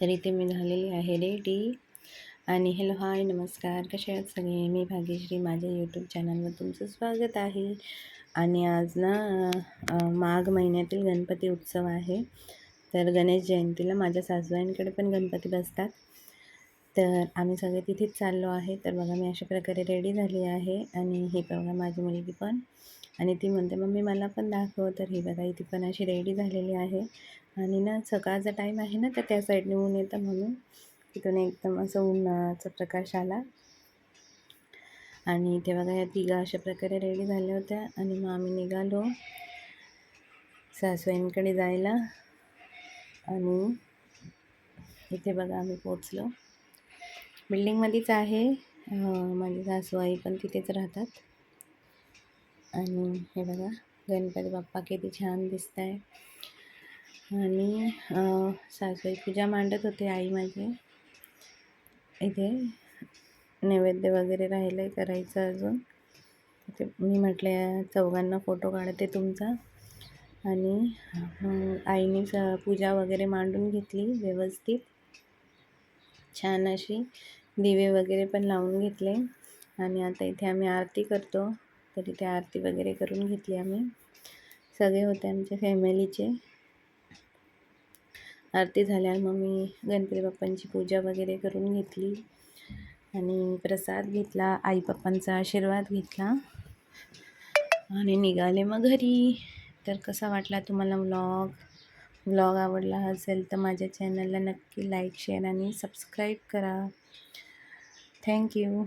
तर इथे मी झालेली आहे रेडी आणि हॅलो हाय नमस्कार. कसे आहात सगळे? मी भाग्यश्री. माझ्या यूट्यूब चॅनलवर तुमचं स्वागत आहे. आणि आज ना माघ महिन्यातील गणपती उत्सव आहे. तर गणेश जयंतीला माझ्या सासूबाईंकडे पण गणपती बसतात. तर आम्ही सगळे तिथेच चाललो आहे. तर बघा मी अशा प्रकारे रेडी झाली आहे. आणि हे बघा माझी मुलगी पण. आणि ती म्हणते मम्मी मला पण दाखव. तर ही बघा ती पण अशी रेडी झालेली आहे. आणि ना सकाळचा टाईम आहे ना तर त्या साईडने ऊन येतं म्हणून. तिथून एकदम असं उन्हाचा प्रकाश आला. आणि इथे बघा या तिघा अशा प्रकारे रेडी झाल्या होत्या. आणि मग आम्ही निघालो सासवाईंकडे जायला. आणि इथे बघा आम्ही पोचलो बिल्डिंगमध्येच आहे. माझी सासूबाई पण तिथेच राहतात. आणि हे बघा गणपती बाप्पा किती छान दिसत आहे आणि अं, पूजा मांडत होते आई माझी इथे नैवेद्य वगैरे राहिलं आहे करायचं अजून. ते मी म्हटलं चौघांना फोटो काढते तुमचा. आणि आईने स पूजा वगैरे मांडून घेतली व्यवस्थित. छान अशी दिवे वगैरे पण लावून घेतले. आणि आता इथे आम्ही आरती करतो. तर इथे आरती वगैरे करून घेतली आम्ही. सगळे होते आमच्या फॅमिलीचे. आरती झाल्यावर मग मी गणपती बाप्पांची पूजा वगैरे करून घेतली. आणि प्रसाद घेतला आई पप्पांचा आशीर्वाद घेतला. आणि निघाले मग घरी. तर कसा वाटला तुम्हाला व्लॉग व्लॉग आवडला असेल तर माझ्या चॅनलला नक्की लाईक शेअर आणि सबस्क्राईब करा. Thank you